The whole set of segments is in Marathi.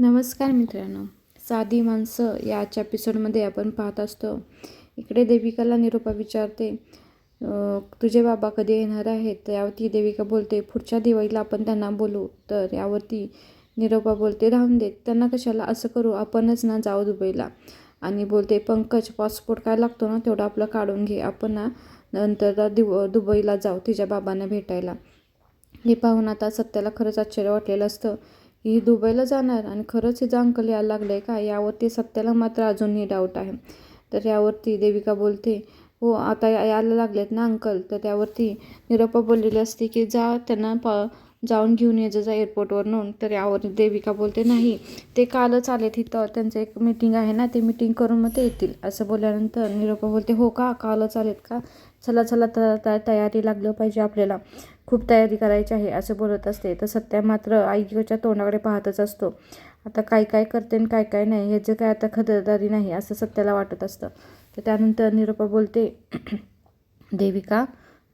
नमस्कार मित्रांनो. साधी माणसं या आजच्या एपिसोडमध्ये आपण पाहत असतो. इकडे देविकाला निरोपा विचारते तुझे बाबा कधी येणार आहेत? तर यावरती देविका बोलते पुढच्या दिवाळीला आपण त्यांना बोलू. तर यावरती निरोपा बोलते राहून देत त्यांना कशाला असं करू? आपणच ना जाऊ दुबईला. आणि बोलते पंकज पासपोर्ट काय लागतो ना तेवढं आपलं काढून घे. आपण ना नंतर दिव दुबईला जाऊ तिच्या बाबांना भेटायला. हे पाहून आता सत्याला खरंच आश्चर्य वाटलेलं असतं. ही दुबईला जाणार आणि खरंच हिचा अंकल यायला लागलं आहे का यावरती सत्याला मात्र अजूनही डाऊट आहे. तर यावरती देविका बोलते हो आता या- यायला लागलेत ना अंकल. तर त्यावरती निरप्पा बोललेली असते की जा त्यांना प जाऊन घेऊन ये जा एअरपोर्टवरून तर यावर देविका बोलते नाही ते कालच आले तिथं त्यांचं एक मीटिंग आहे ना ते मीटिंग करून मग ते येतील. असं बोलल्यानंतर निरोपा बोलते हो का? कालच आलेत का? चला चला तर तयारी लागलं पाहिजे आपल्याला. खूप तयारी करायची आहे असं बोलत असते. तर सत्या मात्र आईच्या तोंडाकडे पाहतच असतो. आता काय काय करते आणि काय काय नाही ह्याचं काय आता खबरदारी नाही असं सत्याला वाटत असतं. तर त्यानंतर निरोपा बोलते देविका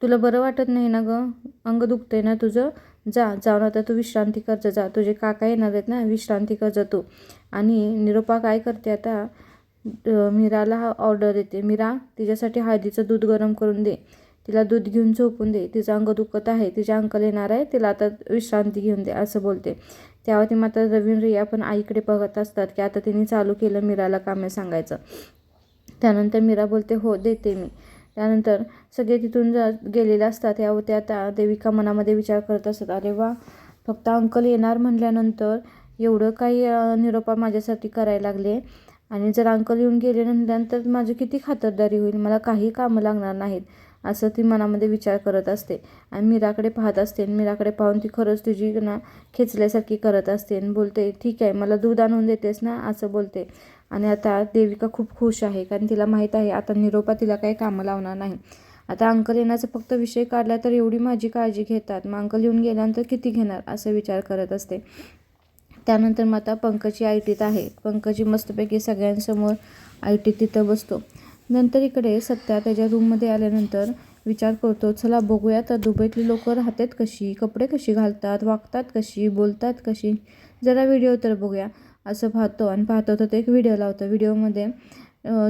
तुला बरं वाटत नाही ना गं? अंग दुखते ना तुझं? जा जाऊन आता तू विश्रांती कर जा. तुझे काका येणार आहेत ना विश्रांती कर जा तू. आणि निरोपा काय करते आता? मीराला हा ऑर्डर देते. मीरा तिच्यासाठी हळदीचं दूध गरम करून दे. तिला दूध घेऊन झोपून दे. तिचं अंग दुखत आहे. तिच्या अंकल येणार आहे. तिला आता विश्रांती घेऊन दे असं बोलते. त्यावर ती मात्र रवींद्र या पण आईकडे बघत असतात की आता तिने चालू केलं मीराला कामे सांगायचं. त्यानंतर मीरा बोलते हो देते मी. त्यानंतर सगळे तिथून जा गेलेले असतात. यावर त्या त्या देविका मनामध्ये विचार करत असतात. अरे वा फक्त अंकल येणार म्हटल्यानंतर एवढं काही निरोपा माझ्यासाठी करायला लागले. आणि जर अंकल येऊन गेले नंतर माझी किती खातरदारी होईल. मला काही कामं लागणार नाहीत. असं ती मनामध्ये विचार करत असते. आणि मीराकडे पाहत असते आणि मीराकडे पाहून ती खरंच तुझी ना खेचल्यासारखी करत असते आणि बोलते ठीक आहे मला दूध आणून देतेस ना? असं बोलते. आणि आता देविका खूप खुश आहे कारण तिला माहीत आहे आता निरोपा तिला काही कामं लावणार नाही. आता अंकल येण्याचा फक्त विषय काढला तर एवढी माझी काळजी घेतात. मग अंकल येऊन गेल्यानंतर किती घेणार? असं विचार करत असते. त्यानंतर मग आता पंकजी आय टीत आहे. पंकजी मस्तपैकी सगळ्यांसमोर आय टी तिथं बसतो. नंतर इकडे सत्या त्याच्या रूममध्ये आल्यानंतर विचार करतो चला बघूया तर दुबईतली लोक राहतात कशी? कपडे कशी घालतात? वागतात कशी? बोलतात कशी? जरा व्हिडिओ तर बघूया असं पाहतो आणि पाहतो तर ते एक व्हिडिओ लावतो. व्हिडिओमध्ये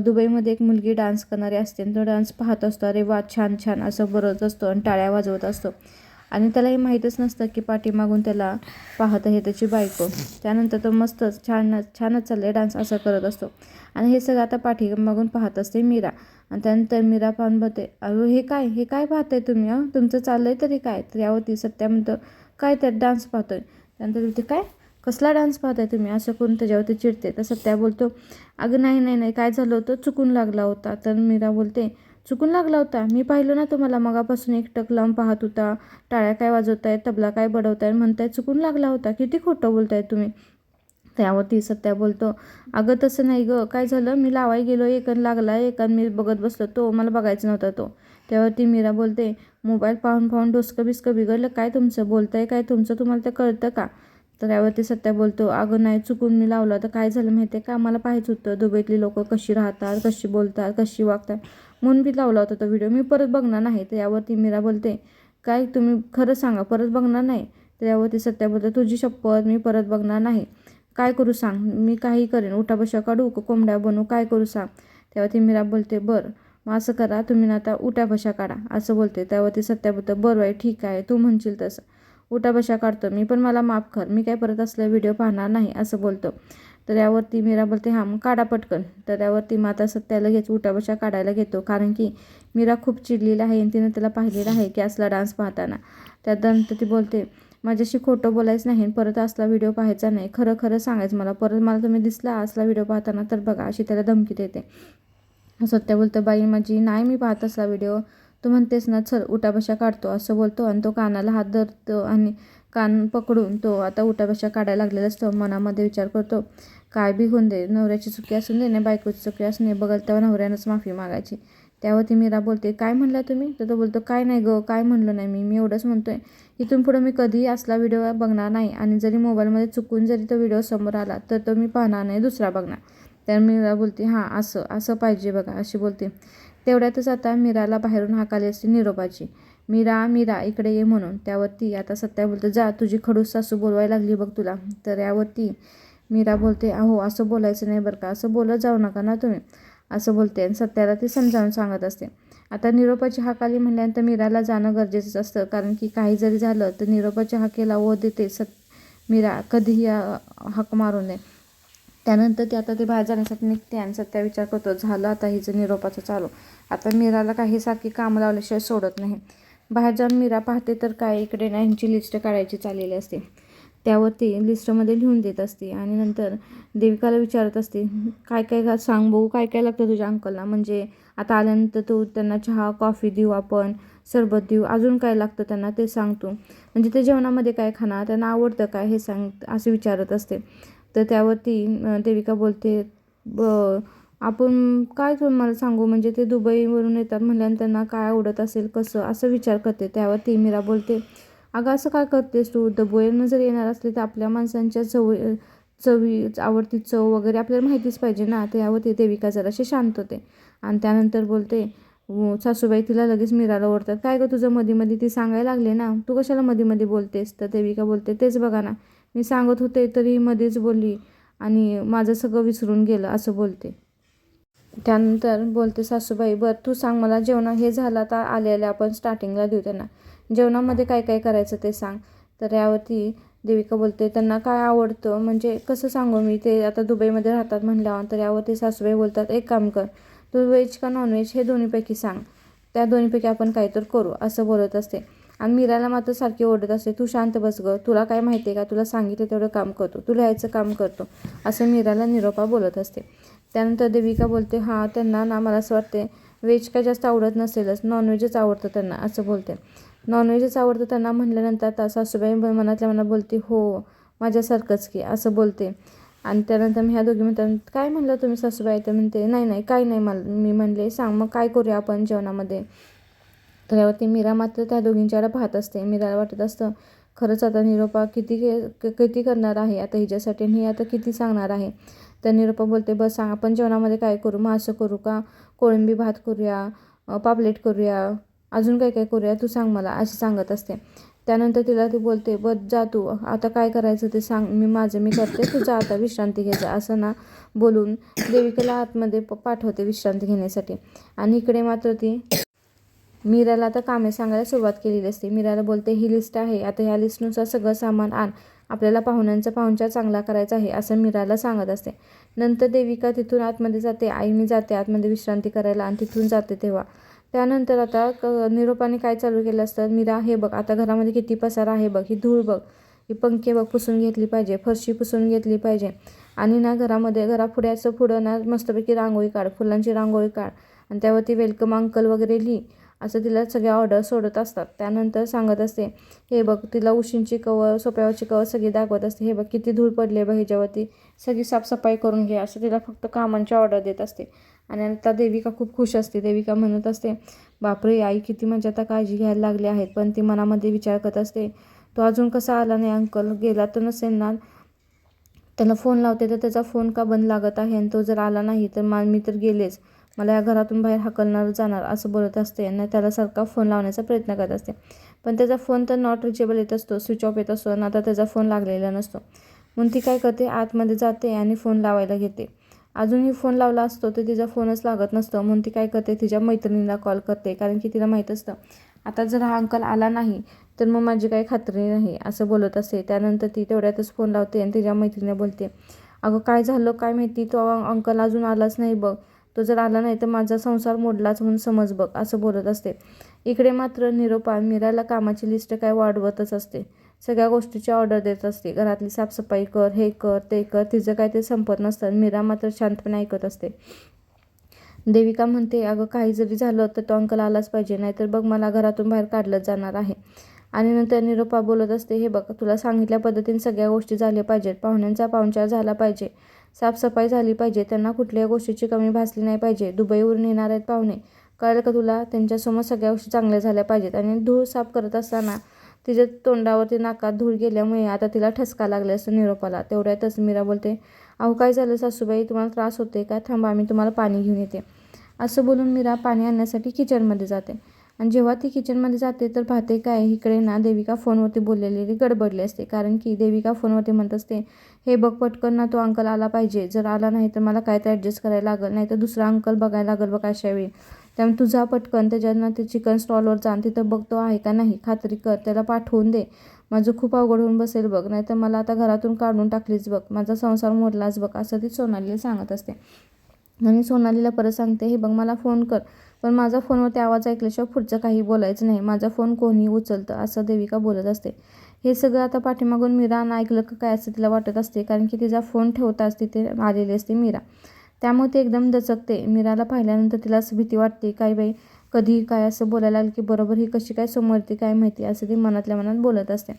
दुबईमध्ये एक मुलगी डान्स करणारी असते आणि तो डान्स पाहत असतो. अरे वा छान छान असं बरत असतो आणि टाळ्या वाजवत असतो. आणि त्याला हे माहीतच नसतं की पाठीमागून त्याला पाहत आहे त्याची बायको. त्यानंतर तो मस्तच छान छानच चाललं आहे डान्स असं करत असतो. आणि हे सगळं आता पाठीमागून पाहत असते मीरा. आणि त्यानंतर मीरा पाहून बघते अरे हे काय? हे काय पाहताय तुम्ही अं तुमचं चाललं आहे तरी काय? तर यावरती सत्या म्हणतो काय त्यात डान्स पाहतोय? त्यानंतर ते काय? कसला डान्स पाहताय तुम्ही? असं करून त्याच्यावरती चिडते? तर सत्या बोलतो अगं नाही नाही नाही. काय झालं होतं? चुकून लागला होता. तर मीरा बोलते चुकून लागला होता. मी पाहिलं ना तुम्हाला मगापासून एकटक लांब लावून पाहत होता. टाळ्या काय वाजवताय तबला काय बडवताय म्हणताय चुकून लागला होता. किती खोटं बोलताय तुम्ही? त्यावरती सत्या बोलतो. अगं तसं नाही गं. काय झालं? मी लावाय गेलो एकन लागला एकन मी बघत बसलो. तो मला बघायचा नव्हता तो. त्यावरती मीरा बोलते मोबाईल पाहून पाहून डोसकं बिस्कं बिघडलं काय तुमचं? बोलतंय काय तुमचं? तुम्हाला ते कळतं का? तर यावरती सत्या बोलतो अगं नाही चुकून मी लावलं. तर काय झालं माहिती आहे का? मला पाहायचं होतं. दुबईतली लोकं कशी राहतात कशी बोलतात कशी वागतात. म्हणून मी लावला होता तो व्हिडिओ मी परत बघणार नाही तर यावरती मीरा बोलते काय तुम्ही खरं सांगा परत बघणार नाही? तर यावरती सत्या बोलते तुझी शपथ मी परत बघणार नाही. काय करू सांग? मी काही करेन. उठाबशा काढू का कोंबड्या बनवू काय करू सांग? त्यावरती मीरा बोलते बरं मग असं करा तुम्ही ना आता उठ्या काढा असं बोलते. त्यावरती सत्याबद्दल बरं आहे ठीक आहे तू म्हणशील तसं. उठा बशा काढतो मी पण मला माफ कर मी काय परत असल्या व्हिडिओ पाहणार नाही असं बोलतो. तर यावरती मीरा बोलते हां मग काढा पटकन. तर त्यावरती माता सत्या लगेच उठाबशा काढायला घेतो कारण की मीरा खूप चिडलेली आहे आणि तिनं त्याला पाहिलेलं आहे की असला डान्स पाहताना. त्यानंतर ती बोलते माझ्याशी खोटं बोलायचं नाही परत असला व्हिडिओ पाहायचा नाही. खरं खरं सांगायचं मला. परत मला तुम्ही दिसला असला व्हिडिओ पाहताना तर बघा अशी त्याला धमकी देते. सत्या बोलतं बाई माझी नाही मी पाहत असला व्हिडिओ. तू म्हणतेस ना चल उठाबशा काढतो असं बोलतो आणि तो कानाला हात धरतो आणि कान पकडून तो आता उठापेक्षा काढायला लागलेला असतो. मनामध्ये विचार करतो काय बी होऊन दे नवऱ्याची चुकी असून दे ना बायकोची चुकी असून दे बघल तेव्हा नवऱ्यानंच माफी मागायची. त्यावरती मीरा बोलते काय म्हणला तुम्ही? तर तो बोलतो काय नाही गं काय म्हणलं नाही मी मी एवढंच म्हणतो आहे इथून पुढं मी कधीही असला व्हिडिओ बघणार नाही आणि जरी मोबाईलमध्ये चुकून जरी तो व्हिडिओ समोर आला तर तो मी पाहणार नाही दुसरा बघणार. तर मीरा बोलते हां असं असं पाहिजे बघा अशी बोलते. तेवढ्यातच आता मीराला बाहेरून हाकाली असते निरोपाची मीरा मीरा इकडे ये म्हणून. त्यावरती आता सत्या बोलतं जा तुझी खडूस सासू बोलवायला लागली बघ तुला. तर यावरती मीरा बोलते अहो असं बोलायचं नाही बरं का? असं बोलत जाऊ नका ना तुम्ही. असं बोलते आणि सत्याला ती समजावून सांगत असते. आता निरोपाची हाक आली म्हणल्यानंतर मीराला जाणं गरजेचंच असतं कारण की काही जरी झालं तर निरोपाच्या हाकेला ओ देते सत मीरा कधीही हक हाक मारू नये. त्यानंतर ती आता ते बाहेर जाण्यासाठी निघते आणि सत्या विचार करतो झालं आता हिचं निरोपाचं चालू. आता मीराला काही सारखी कामं लावल्याशिवाय सोडत नाही. बाहेर जाऊन मीरा पाहते तर काय इकडे ना लिस्ट काढायची चाललेली असते. त्यावरती लिस्टमध्ये लिहून देत असते आणि नंतर देविकाला विचारत असते काय काय का सांग भाऊ काय काय लागतं तुझ्या अंकलला? म्हणजे आता आल्यानंतर तू त्यांना चहा कॉफी देऊ आपण सरबत देऊ अजून काय लागतं त्यांना ते सांग तू. म्हणजे ते जेवणामध्ये काय खाणार त्यांना आवडतं काय हे सांग असे विचारत असते. तर त्यावरती देविका बोलते ब आपण काय तुम्हाला सांगू? म्हणजे ते दुबईवरून येतात म्हणल्यानं त्यांना काय आवडत असेल कसं? असं विचार करते. त्यावर ती मीरा बोलते अगं असं काय करतेस तू? दुबईवरून जर येणार असले तर आपल्या माणसांच्या चव चवी आवडती चव वगैरे आपल्याला माहितीच पाहिजे ना. त्यावर ते देविका जराशी शांत होते. आणि त्यानंतर बोलते सासूबाई तिला लगेच मीराला ओढतात काय गं तुझं मध्ये मध्ये ती सांगायला लागले ना? तू कशाला मध्ये मध्ये बोलतेस? तर देविका बोलते तेच बघा ना. मी सांगत होते तरी मध्येच बोलली आणि माझं सगळं विसरून गेलं असं बोलते. त्यानंतर बोलते सासूबाई बरं तू सांग मला जेवणा हे झालं आता आलेलं आपण स्टार्टिंगला देऊ त्यांना. जेवणामध्ये काय काय करायचं ते सांग. तर यावरती देविका बोलते त्यांना काय आवडतं? म्हणजे कसं सांगू मी? ते आता दुबईमध्ये राहतात म्हणल्यावर तर यावरती सासूबाई बोलतात एक काम कर तू व्हेज का नॉनव्हेज हे दोन्हीपैकी सांग. त्या दोन्हीपैकी आपण काहीतरी करू असं बोलत असते. आणि मीराला मात्र सारखी ओरडत असते तू शांत बस गं तुला काय माहिती आहे का? तुला सांगितलं तेवढं काम करतो तू लिहायचं काम करतो असं मीराला निरोपा बोलत असते. त्यानंतर देविका बोलते हां त्यांना ना मला असं वाटते व्हेज काय जास्त आवडत नसेलच नॉनव्हेजच आवडतं त्यांना असं बोलते. नॉनव्हेजच आवडतं त्यांना म्हटल्यानंतर आता सासूबाई मनातल्या मनात बोलते हो माझ्यासारखंच की असं बोलते. आणि त्यानंतर मी ह्या दोघी म्हणतात काय म्हणलं तुम्ही सासूबाई? तर म्हणते नाही नाही काय नाही मला मी म्हणले सांग मग काय करूया आपण जेवणामध्ये? तर यावरती मीरा मात्र त्या दोघींच्याकडे पाहत असते. मीराला वाटत असतं खरंच आता निरोपा किती के- किती करणार आहे आता हिच्यासाठी आणि आता किती सांगणार आहे? तर निरुपा बोलते बस सांग आपण जेवणामध्ये काय करू? मग असं करू का? कोळंबी भात करूया पापलेट करूया अजून काय काय करूया? तू सांग मला अशी सांगत असते. त्यानंतर तिला ती बोलते बस जा तू आता काय करायचं ते सांग मी माझं मी करते तुझा आता विश्रांती घ्यायचं असं ना बोलून देविकेला आतमध्ये प- पाठवते विश्रांती घेण्यासाठी. आणि इकडे मात्र ती मीराला आता कामे सांगायला सुरुवात केलेली असते. मीराला बोलते ही लिस्ट आहे आता ह्या लिस्टनुसार सगळं सामान आण आपल्याला पाहुण्यांचा पाहुणचार चांगला करायचा आहे असं मीराला सांगत असते. नंतर देविका तिथून आतमध्ये जाते आई मी जाते आतमध्ये विश्रांती करायला आणि तिथून जाते तेव्हा. त्यानंतर आता क निरोपाने काय चालू केलं असतं? मीरा हे बघ आता घरामध्ये किती पसार आहे बघ ही धूळ बघ. ही पंखे बघ पुसून घेतली पाहिजे फरशी पुसून घेतली पाहिजे. आणि ना घरामध्ये घरापुढे असं पुढं ना मस्तपैकी रांगोळी काढ फुलांची रांगोळी काढ. आणि त्यावरती वेलकम अंकल वगैरे लिही. असं तिला सगळ्या ऑर्डर सोडत असतात. त्यानंतर सांगत असते हे बघ तिला उशींची कवर सोप्यावरची कवर सगळी दाखवत असते. हे बघ किती धूळ पडली आहे बघ ह्याच्यावरती. सगळी साफसफाई करून घे. असं तिला फक्त कामांची ऑर्डर देत असते. आणि आता देविका खूप खुश असते. देविका म्हणत असते बापरे आई किती म्हणजे आता काळजी घ्यायला लागली आहेत. पण ती मनामध्ये विचार करत असते तो अजून कसा आला नाही अंकल? गेला तर नसेल ना? त्याला फोन लावते तर त्याचा फोन का बंद लागत आहे? आणि तो जर आला नाही तर मा मी तर गेलेच. मला या घरातून बाहेर हाकलणार जाणार असं बोलत असते आणि त्याला सारखा फोन लावण्याचा प्रयत्न करत असते. पण त्याचा फोन तर नॉट रिचेबल येत असतो स्विच ऑफ येत असतो आणि आता त्याचा फोन लागलेला नसतो. म्हणून ती काय करते? आतमध्ये जाते आणि फोन लावायला घेते. अजूनही फोन लावला असतो तर तिचा फोनच लागत नसतो. म्हणून ती काय करते? तिच्या मैत्रिणीला कॉल करते कारण की तिला माहीत असतं आता जर हा अंकल आला नाही तर मग माझी काही खात्री नाही असं बोलत असते. त्यानंतर ती तेवढ्यातच फोन लावते आणि तिच्या मैत्रिणीला बोलते अगं काय झालं? काय माहिती? तो अंकल अजून आलाच नाही बघ. तो जर आला नाही तर माझा संसार मोडलाच म्हणून समज बघ असं बोलत असते. इकडे मात्र निरोपा मीराला कामाची लिस्ट काय वाढवतच असते. सगळ्या गोष्टीची ऑर्डर देत असते. घरातली साफसफाई कर हे कर ते कर तिचं काय ते संपत नसतं मीरा मात्र शांतपणे ऐकत असते. देविका म्हणते अगं काही जरी झालं तर तो अंकल आलाच पाहिजे नाहीतर बघ मला घरातून बाहेर काढलंच जाणार आहे. आणि नंतर निरोपा बोलत असते हे बघ तुला सांगितल्या पद्धतीने सगळ्या गोष्टी झाल्या पाहिजेत. पाहुण्यांचा पाहुणचार झाला पाहिजे. साफसफाई झाली पाहिजे. त्यांना कुठल्याही गोष्टीची कमी भासली नाही पाहिजे. दुबईवरून येणार आहेत पाहुणे. कळलं का तुला? त्यांच्यासमोर सगळ्या गोष्टी चांगल्या झाल्या पाहिजेत आणि धूळ साफ करत असताना तिच्या तोंडावरती नाकात धूळ गेल्यामुळे आता तिला ठसका लागले असं निरोपाला. तेवढ्यातच मीरा बोलते अहो काय झालं सासूबाई? तुम्हाला त्रास होते का? थांबा मी तुम्हाला पाणी घेऊन येते. असं बोलून मीरा पाणी आणण्यासाठी किचनमध्ये जाते. आणि जेव्हा ती किचनमध्ये जाते तर पाहते काय? इकडे ना देविका फोनवरती बोललेली गडबडली असते. कारण की देविका फोनवरती म्हणत असते हे बघ पटकन ना तो अंकल आला पाहिजे. जर आला नाही तर मला काय तर ॲडजस्ट करायला लागेल नाही तर दुसरा अंकल बघायला लागेल बघ अशा वेळी. त्यामुळे तुझा पटकन त्याच्यानं ते चिकन स्टॉलवर जा तिथं तिथं बघतो आहे का नाही. खात्री कर त्याला पाठवून दे. माझं खूप अवघड होऊन बसेल बघ नाही तर मला आता घरातून काढून टाकलीच बघ. माझा संसार मोडलाच बघ असं ती सोनालीला सांगत असते. आणि सोनालीला परत सांगते हे बघ मला फोन कर. पण माझा फोनवरती आवाज ऐकल्याशिवाय पुढचं काही बोलायचं नाही. माझा फोन कोणी उचलतं असं देविका बोलत असते. हे सगळं आता पाठीमागून मीरा ऐकलं का काय असं तिला वाटत असते कारण की तिचा फोन ठेवताच तिथे आलेली असते मीरा. त्यामुळे ती एकदम दचकते. मीराला पाहिल्यानंतर तिला असं भीती वाटते काय बाई कधी काय असं बोलायला लागलं की बरोबर ही कशी काय समोर ती काय माहिती? असं ती मनातल्या मनात बोलत असते.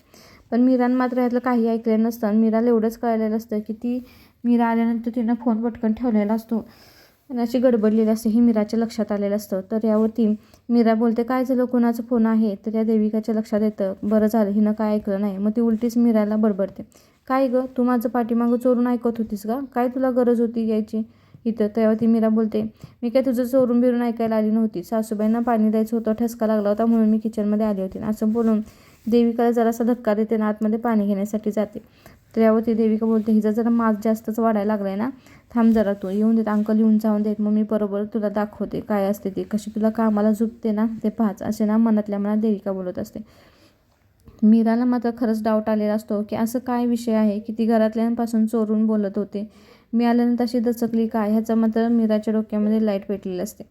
पण मीरान मात्र ह्यातलं काही ऐकलं नसतं आणि मीराला एवढंच कळलेलं असतं की ती मीरा आल्यानंतर तिनं फोन पटकन ठेवलेला असतो. आणि अशी गडबडलेली असते हे मीराच्या लक्षात आलेलं असतं. तर यावरती मीरा बोलते काय झालं? कोणाचा फोन आहे? तर त्या देविकाच्या लक्षात येतं बरं झालं हिनं काय ऐकलं नाही. मग ती उलटीच मीराला बडबडते काय गं? तू माझं पाठीमागं चोरून ऐकत होतीस का काय तुला गरज होती यायची इथं? तेव्हा मीरा बोलते मी काय तुझं चोरून बिरून ऐकायला आली नव्हती. सासूबाईंना पाणी द्यायचं होतं ठसका लागला होता म्हणून मी किचनमध्ये आली होती. असं बोलून देविकाला जरासा धक्का देते ना आतमध्ये पाणी घेण्यासाठी जाते. तर यावरती देविका बोलते हिचा जरा मास जास्तच वाढायला लागला आहे ना? थांब जरा तू येऊन देत अंकल येऊन जाऊन देत मग मी बरोबर तुला दाखवते काय असते ते कशी तुला कामाला झुकते ना ते पाहच असे ना मनातल्या मनात देविका बोलत असते. मीराला मात्र खरंच डाऊट आलेला असतो की असं काय विषय आहे की ती घरातल्यांपासून चोरून बोलत होते. मी आल्यानंतर अशी दचकली काय? ह्याचा मात्र मीराच्या डोक्यामध्ये लाइट पेटलेली असते.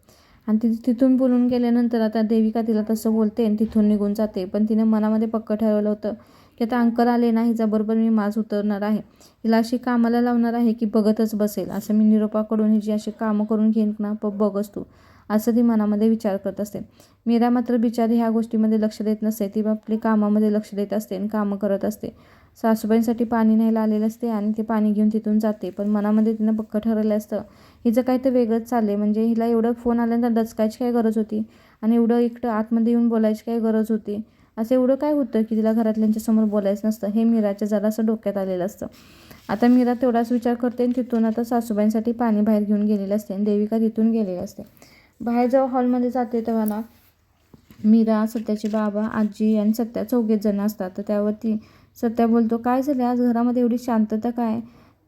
आणि ती तिथून बोलून गेल्यानंतर आता देविका तिला तसं बोलते आणि तिथून निघून जाते. पण तिने मनामध्ये पक्क ठरवलं होतं की आता अंकर आले ना हिच्याबरोबर मी माज उतरणार आहे. हिला अशी कामाला लावणार आहे की बघतच बसेल. असं मी निरोपाकडून हिची अशी कामं करून घेईन ना प बघच तू. असं ती मनामध्ये विचार करत असते. मीरा मात्र बिचारी ह्या गोष्टीमध्ये लक्ष देत नसते. ती आपली कामामध्ये लक्ष देत असते आणि कामं करत असते. सासूबाईंसाठी पाणी न्यायला आलेलं असते आणि ते पाणी घेऊन तिथून जाते. पण मनामध्ये तिनं पक्क ठरवलं असतं. हिचं काही तर वेगळंच चाललं म्हणजे हिला एवढं फोन आल्यानंतर दचकायची काय गरज होती? आणि एवढं इकडं आतमध्ये येऊन बोलायची काय गरज होती? असं एवढं काय होतं की तिला घरातल्यांच्या समोर बोलायचं नसतं. हे मीराच्या जरासं डोक्यात आलेलं असतं. आता मीरा तेवढाच विचार करते आणि तिथून आता सासूबाईंसाठी पाणी बाहेर घेऊन गेलेलं असते आणि देविका तिथून गेलेली असते. बाहेर जेव्हा हॉलमध्ये जाते तेव्हा ना मीरा सत्याचे बाबा आजी आणि सत्या चौघेच जण असतात. तर त्यावरती सत्या बोलतो काय झालं? आज घरामध्ये एवढी शांतता काय?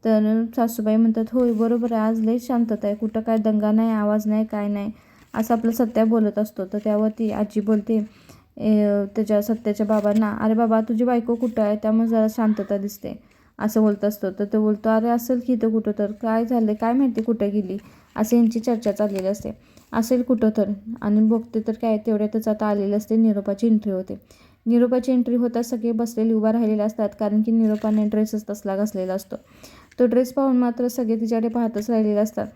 तर सासूबाई म्हणतात होय बरोबर आहे. आज लई शांतता आहे. कुठं काय दंगा नाही आवाज नाही काय नाही. असं आपलं सत्या बोलत असतो. तर त्यावरती आजी बोलते त्याच्या सत्याच्या बाबांना अरे बाबा तुझी बायको कुठं आहे? त्यामुळे जरा शांतता दिसते. असं बोलत असतो. तर तो बोलतो अरे असेल की इथं कुठं तर. काय झालं काय माहिती कुठं गेली? असं यांची चर्चा चाललेली असते. असेल कुठं तर. आणि बघते तर काय तेवढ्यातच आता आलेलं असते निरोपाची एंट्री होते. निरोपाची एंट्री होता सगळे बसलेले उभा राहिलेले असतात कारण की निरोपाने ड्रेसच तसला घासलेला असतो. तो ड्रेस पाहून मात्र सगळे तिच्याकडे पाहतच राहिलेले असतात.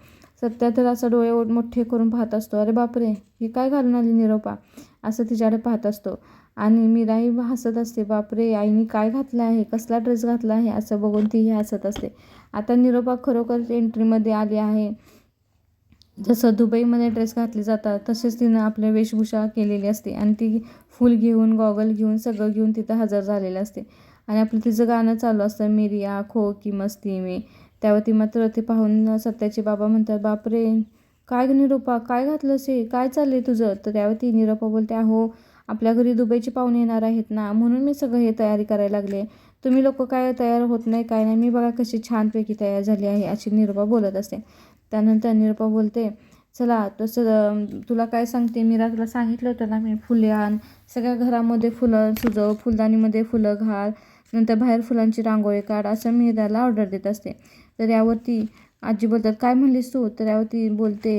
सत्या तर असं डोळे मोठे करून पाहत असतो. अरे बापरे हे काय घालून आली निरोपा? असं तिच्याकडे पाहत असतो. आणि मीराही हसत असते बापरे आईने काय घातलं आहे? कसला ड्रेस घातला आहे? असं बघून तीही हसत असते. आता निरोपा खरोखर एंट्रीमध्ये आली आहे. जसं दुबईमध्ये ड्रेस घातले जातात तसेच तिनं आपल्या वेशभूषा केलेली असते आणि ती फूल घेऊन गॉगल घेऊन सगळं घेऊन तिथं हजर झालेलं असते. आणि आपलं तिचं गाणं चालू असतं मिरिया खो की मस्ती मी. त्यावरती मात्र ते पाहून सत्याचे बाबा म्हणतात बापरे काय निरोपा काय घातलं से काय चाललं आहे तुझं? तर त्यावरती निरोपा बोलते अहो आपल्या घरी दुबईचे पाहुणे येणार आहेत ना म्हणून मी सगळं हे तयारी करायला लागले. तुम्ही लोक काय तयार होत नाही काय नाही मी बघा कशी छानपैकी तयार झाली आहे अशी निरोपा बोलत असते. त्यानंतर निरुपा बोलते चला तसं तुला काय सांगते? मीरा तुला सांगितलं होतं ना मी फुले आण सगळ्या घरामध्ये फुलं सुजव फुलदाणीमध्ये फुलं घाल नंतर बाहेर फुलांची रांगोळी काढ असं मी त्याला ऑर्डर देत असते. तर यावरती आजी बोलतात काय म्हणलीस तू? तर यावरती बोलते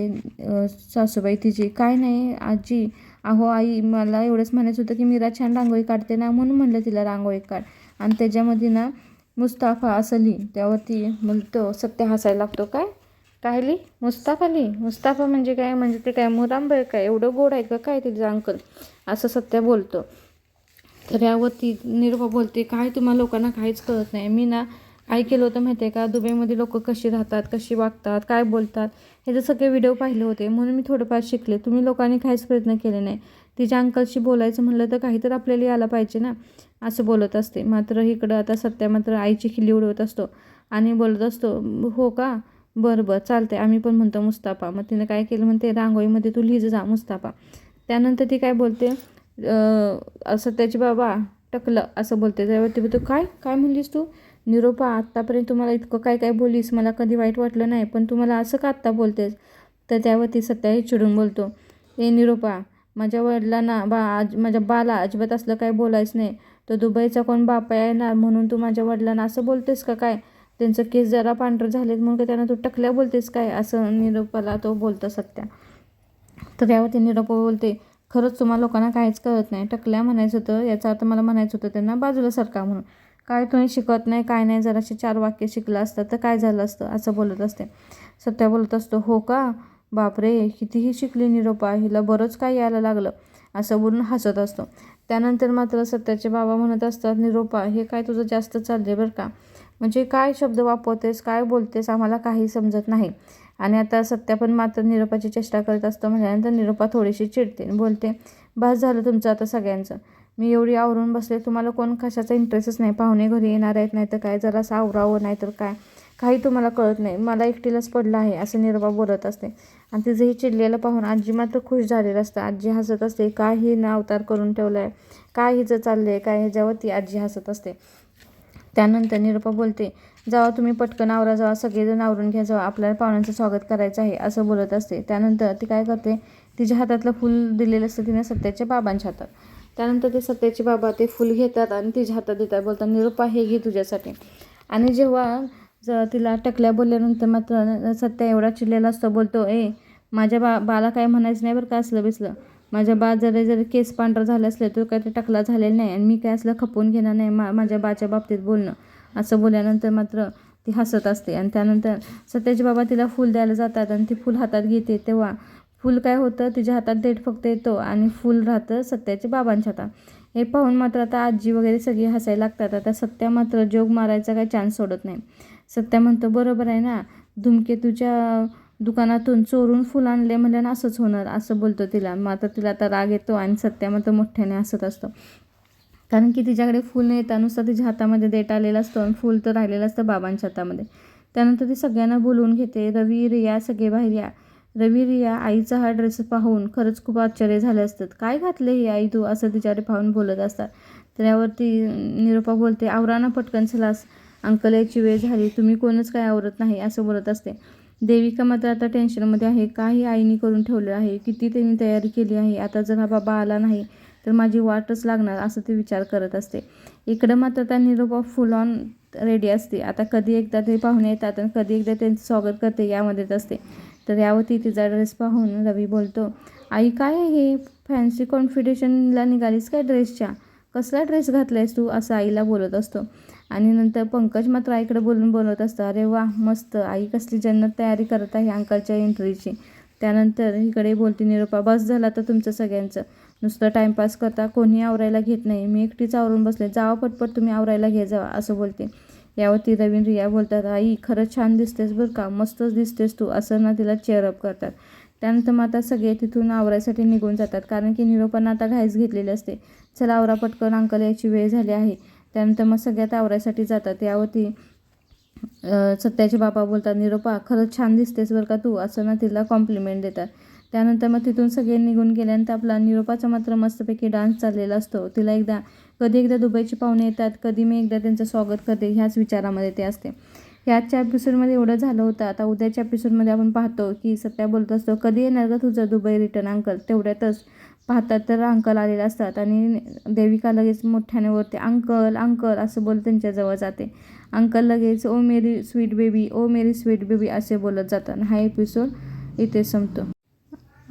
सासूबाई तिची काय नाही आजी अहो आई मला एवढंच म्हणायचं होतं की मीरा छान रांगोळी काढते ना म्हणून म्हणलं तिला रांगोळी काढ. आणि त्याच्यामध्ये ना मुस्ताफा असं लिही त्यावरती बोलतो सत्य हसायला लागतो काय? कायली मुस्ताफा लिही? मुस्ताफा म्हणजे काय? म्हणजे ते काय मुराम आहे काय? एवढं गोड आहे का? काय तिचं अंकल? असं सत्य बोलतो. तर यावरती निरुपा बोलते काय? तुम्हाला लोकांना काहीच कळत नाही. मी ना ऐकलं केलं होतं माहिती आहे का? दुबईमध्ये लोक कशी राहतात कशी वागतात काय बोलतात? हे सगळे व्हिडिओ पाहिले होते म्हणून मी थोडंफार शिकले. तुम्ही लोकांनी काहीच प्रयत्न केले नाही. तिच्या अंकलशी बोलायचं म्हणलं तर काही तर आपल्याला यायला पाहिजे ना? असं बोलत असते. मात्र इकडं आता सत्या मात्र आईची खिल्ली उडवत असतो आणि बोलत असतो हो का? बरं बरं चालते आम्ही पण म्हणतो मुस्ताफा. मग तिने काय केलं? म्हणते रांगोळीमध्ये तू लिहिज जा मुस्ताफा. त्यानंतर ती काय बोलते? सत्याची बाबा टकलं असं बोलते. त्यावरती बोलतो काय? काय म्हणलीस तू? निरोपा आत्तापर्यंत तुम्हाला इतकं काय काय बोलीस मला कधी वाईट वाटलं नाही पण तुम्हाला असं का आत्ता बोलतेस? तर त्यावरती सत्याही चिडून बोलतो. ए निरोपा माझ्या वडिलांना बा आज माझ्या बाला अजिबात असलं काय बोलायचं नाही. तर दुबईचा कोण बापा येणार म्हणून तू माझ्या वडिलांना असं बोलतेस का काय? त्यांचं केस जरा पांढरं झालेत म्हणून का त्यांना तू टकल्या बोलतेस काय? असं निरोपाला तो बोलतो सत्या. तर त्यावरती निरोपा बोलते खरंच तुम्हाला लोकांना काहीच कळत नाही. टकल्या म्हणायचं होतं याचा अर्थ मला म्हणायचं होतं त्यांना बाजूला सरका म्हणून. काय तुम्ही शिकत नाही काय नाही. जराशी चार वाक्य शिकलं असतं तर काय झालं असतं? असं बोलत असते. सत्या बोलत असतो हो का? बापरे! कितीही शिकली निरोपा हिला बरंच काय यायला लागलं. असं बोलून हसत असतो. त्यानंतर मात्र सत्याचे बाबा म्हणत असतात निरोपा हे काय तुझं जास्त चालले बरं का? म्हणजे काय शब्द वापरतेस काय बोलतेस आम्हाला काही समजत नाही. आणि आता सत्या पण मात्र निरोपाची चेष्टा करत असतो. म्हटल्यानंतर निरोपा थोडीशी चिडते बोलते बस झालं तुमचं आता सगळ्यांचं. मी एवढी आवरून बसले तुम्हाला कोण कशाचा इंटरेस्टच नाही पाहुणे घरी येणार आहेत नाही तर काय जरासं आवरावं नाही तर काय. काही तुम्हाला कळत नाही. मला एकटीलाच पडलं आहे असं निर्वा बोलत असते. आणि तिचं हे चिडलेलं पाहून आजी मात्र खुश झालेलं असतं. आजी हसत असते काय ही ना अवतार करून ठेवलं आहे काय हिचं चाललं आहे काय ह्याच्यावर ती आजी हसत असते. त्यानंतर निरूपा बोलते जावा तुम्ही पटकन आवरा जावा. सगळेजण आवरून घ्या जावा. आपल्याला पाहुण्यांचं स्वागत करायचं आहे असं बोलत असते. त्यानंतर ती काय करते तिच्या हातातलं फूल दिलेलं असतं तिने सत्याच्या बाबांच्या हातात. त्यानंतर ते सत्याचे बाबा ते फूल घेतात आणि तिच्या हातात देतात. बोलतात निरूपा हे घे तुझ्यासाठी. आणि जेव्हा ज तिला टकल्या बोलल्यानंतर मात्र सत्या एवढा चिडलेला असतो बोलतो ए माझ्या बा बाला काय म्हणायचं नाही बरं का असलं बिसलं. माझ्या बा जर जर केस पांढरं झाले असले तर काय ते टकला झालेला नाही आणि मी काय असलं खपवून घेणार नाही मा माझ्या बाच्या बाबतीत बोलणं. असं बोलल्यानंतर मात्र ती हसत असते. आणि त्यानंतर सत्याचे बाबा तिला फूल द्यायला जातात आणि ती फूल हातात घेते. तेव्हा फूल काय होतं? तिच्या हातात देठ फक्त येतो आणि फूल राहतं सत्याच्या बाबांच्या हातात. हे पाहून मात्र आता आजी वगैरे सगळी हसायला लागतात. आता सत्या मात्र जोग मारायचा काही चान्स सोडत नाही. सत्या म्हणतो बरोबर आहे ना? धूमकेतूच्या दुकानातून चोरून फुलं आणले म्हणल्यानं असंच होणार असं बोलतो तिला. मात्र तिला आता राग येतो आणि सत्या मात्र मोठ्याने हसत असतो. कारण की तिच्याकडे फुल न येता नुसता तिच्या हातामध्ये देठ आलेला असतो आणि फूल तर राहिलेलं असतं बाबांच्या हातामध्ये. त्यानंतर ती सगळ्यांना बोलवून घेते रवी रिया सगळे बाहेर या. रवी रिया आईचा हा ड्रेस पाहून खरंच खूप आश्चर्य झाले असतात. काय घातले ही आई तू? असं तिच्याकडे पाहून बोलत असतात. तर यावरती बोलते आवराना पटकन चलास अंकल याची वेळ झाली. तुम्ही कोणच काय आवरत नाही असं बोलत असते. देविका मात्र आता टेन्शनमध्ये आहे. काही आईने करून ठेवलं आहे. किती त्यांनी तयारी केली आहे. आता जर हा बाबा आला नाही तर माझी वाटच लागणार असं ते विचार करत असते. इकडं मात्र त्या निरोपा फुल ऑन रेडी असते. आता कधी एकदा ते पाहुणे येतात आणि कधी एकदा त्यांचं स्वागत करते यामध्येच असते. तर यावरती तिचा ड्रेस पाहून रवी बोलतो आई काय आहे हे? फॅन्सी कॉन्फिडेशनला निघालीस काय ड्रेसच्या कसला ड्रेस घातलायस तू? असं आईला बोलत असतो. आणि नंतर पंकज मात्र आईकडे बोलून बोलत असतं अरे वा मस्त. आई कसली जन्नत तयारी करत आहे अंकलच्या एंट्रीची त्यानंतर इकडे बोलते निरोपा बस झाला तर तुमचं सगळ्यांचं. नुसतं टाईमपास करता कोणी आवरायला घेत नाही. मी एकटीच आवरून बसले. जावा पटपट तुम्ही आवरायला घे जावा असं बोलते. यावरती रवींद्र या बोलतात आई खरंच छान दिसतेस बरं का मस्तच दिसतेस तू असं ना तिला चेअरअप करतात. त्यानंतर मग आता सगळे तिथून आवरायसाठी निघून जातात कारण की निरोपांना आता घाईच घेतलेली असते. चला आवरा पटकन अंकल याची वेळ झाली आहे. त्यानंतर मग सगळ्यात आवरायसाठी जातात. यावरती सत्याचे बाबा बोलतात निरोपा खरंच छान दिसतेस बरं का तू असं ना तिला कॉम्प्लिमेंट देतात. त्यानंतर मग तिथून सगळे निघून गेल्यानंतर आपला निरोपाचा मात्र मस्तपैकी डान्स चाललेला असतो. तिला एकदा कधी एकदा दुबईची पाहुणे येतात कधी मी एकदा त्यांचं स्वागत करते ह्याच विचारामध्ये ते असते. ह्याच्या एपिसोडमध्ये एवढं झालं होतं आता उद्याच्या एपिसोडमध्ये आपण पाहतो की सत्या बोलत असतो कधी येणार का तुझं दुबई रिटर्न अंकल तेवढ्यातच पाहतात तर अंकल आलेले असतात आणि देविका लगेच मोठ्याने वरते अंकल अंकल असं बोलत त्यांच्याजवळ जाते. अंकल लगेच ओ मेरी स्वीट बेबी ओ मेरी स्वीट बेबी असे बोलत जातात. हा एपिसोड इथे संपतो.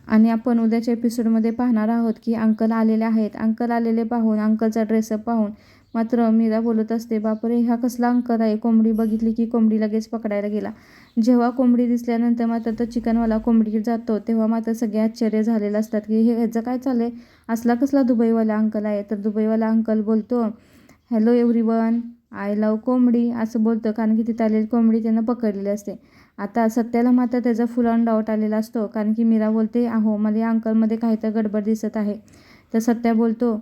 आणि आपण उद्याच्या एपिसोडमध्ये पाहणार आहोत की अंकल आलेले आहेत. अंकल आलेले पाहून अंकलचा ड्रेसअप पाहून मात्र मीरा बोलत असते बापरे हा कसला अंकल आहे? कोंबडी बघितली की कोंबडी लगेच पकडायला गेला. जेव्हा कोंबडी दिसल्यानंतर मात्र तो चिकनवाला कोंबडी जातो तेव्हा मात्र सगळे आश्चर्य झालेलं असतात की हे ह्याचं काय चाललं आहे असला कसला दुबईवाला अंकल आहे. तर दुबईवाला अंकल बोलतो हॅलो एव्हरीवन आय लव कोंबडी असं बोलतं कारण की तिथं आलेली कोंबडी त्यानं पकडलेली असते. आता सत्याला मात्र त्याचा फुल ऑन डाऊट आलेला असतो कारण की मीरा बोलते अहो मला या अंकलमध्ये काहीतरी गडबड दिसत आहे. तर सत्या बोलतो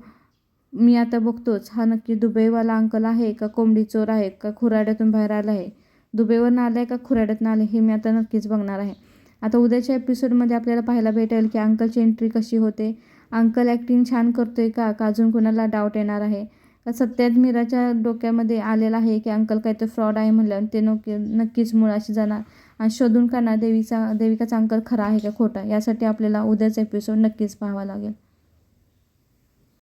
मी आता बघतोच हा नक्की दुबईवाला अंकल आहे का कोंबडी चोर आहे का खुराड्यातून बाहेर आला आहे? दुबईवरनं आला आहे का खुराड्यातून आले हे मी आता नक्कीच बघणार आहे. आता उद्याच्या एपिसोडमध्ये आपल्याला पाहायला भेटेल की अंकलची एंट्री कशी होते. अंकल ॲक्टिंग छान करतोय का? का अजून कोणाला डाऊट येणार आहे? सत्यात मीराच्या डोक्यामध्ये आलेलं आहे की अंकल काय तर फ्रॉड आहे म्हणल्यावर ते नक्की नक्कीच मुळाशी जाणार. आणि शोधून काढणार देवीचा देविकाचा अंकल खरा आहे का खोटा? यासाठी आपल्याला उद्याचा एपिसोड नक्कीच पाहावा लागेल.